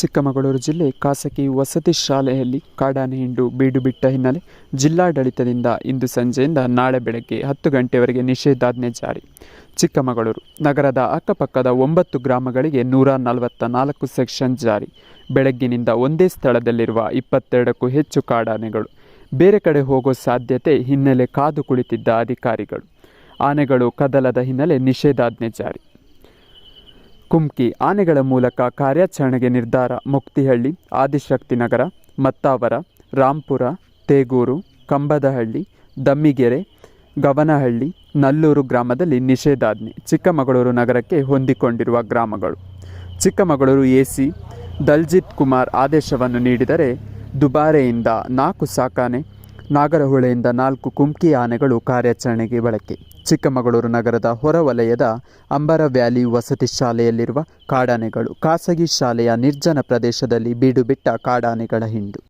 ಚಿಕ್ಕಮಗಳೂರು ಜಿಲ್ಲೆ ಖಾಸಗಿ ವಸತಿ ಶಾಲೆಯಲ್ಲಿ ಕಾಡಾನೆ ಹಿಂಡು ಬೀಡು ಬಿಟ್ಟ ಹಿನ್ನೆಲೆ ಜಿಲ್ಲಾಡಳಿತದಿಂದ ಇಂದು ಸಂಜೆಯಿಂದ ನಾಳೆ ಬೆಳಗ್ಗೆ ಹತ್ತು ಗಂಟೆವರೆಗೆ ನಿಷೇಧಾಜ್ಞೆ ಜಾರಿ. ಚಿಕ್ಕಮಗಳೂರು ನಗರದ ಅಕ್ಕಪಕ್ಕದ ಒಂಬತ್ತು ಗ್ರಾಮಗಳಿಗೆ ನೂರ ನಲವತ್ತ ನಾಲ್ಕು ಸೆಕ್ಷನ್ ಜಾರಿ. ಬೆಳಗ್ಗಿನಿಂದ ಒಂದೇ ಸ್ಥಳದಲ್ಲಿರುವ ಇಪ್ಪತ್ತೆರಡಕ್ಕೂ ಹೆಚ್ಚು ಕಾಡಾನೆಗಳು. ಬೇರೆ ಕಡೆ ಹೋಗೋ ಸಾಧ್ಯತೆ ಹಿನ್ನೆಲೆ ಕಾದು ಕುಳಿತಿದ್ದ ಅಧಿಕಾರಿಗಳು. ಆನೆಗಳು ಕದಲದ ಹಿನ್ನೆಲೆ ನಿಷೇಧಾಜ್ಞೆ ಜಾರಿ. ಕುಮ್ಕಿ ಆನೆಗಳ ಮೂಲಕ ಕಾರ್ಯಾಚರಣೆಗೆ ನಿರ್ಧಾರ ಮುಕ್ತಿಹಳ್ಳಿ ಆದಿಶಕ್ತಿನಗರ ಮತ್ತಾವರ, ರಾಂಪುರ, ತೇಗೂರು, ಕಂಬದಹಳ್ಳಿ, ದಮ್ಮಿಗೆರೆ, ಗವನಹಳ್ಳಿ, ನಲ್ಲೂರು ಗ್ರಾಮದಲ್ಲಿ ನಿಷೇಧಾಜ್ಞೆ ಚಿಕ್ಕಮಗಳೂರು ನಗರಕ್ಕೆ ಹೊಂದಿಕೊಂಡಿರುವ ಗ್ರಾಮಗಳು. ಚಿಕ್ಕಮಗಳೂರು ಎಸಿ ದಲ್ಜಿತ್ ಕುಮಾರ್ ಆದೇಶವನ್ನು ನೀಡಿದರೆ ದುಬಾರೆಯಿಂದ ನಾಲ್ಕು ಸಾಕಾನೆ ನಾಗರಹೊಳೆಯಿಂದ ನಾಲ್ಕು ಕುಮ್ಕಿ ಆನೆಗಳು ಕಾರ್ಯಾಚರಣೆಗೆ ಬಳಕೆ. ಚಿಕ್ಕಮಗಳೂರು ನಗರದ ಹೊರವಲಯದ ಅಂಬರ ವ್ಯಾಲಿ ವಸತಿ ಶಾಲೆಯಲ್ಲಿರುವ ಕಾಡಾನೆಗಳು. ಖಾಸಗಿ ಶಾಲೆಯ ನಿರ್ಜನ ಪ್ರದೇಶದಲ್ಲಿ ಬೀಡುಬಿಟ್ಟ ಕಾಡಾನೆಗಳ ಹಿಂಡು.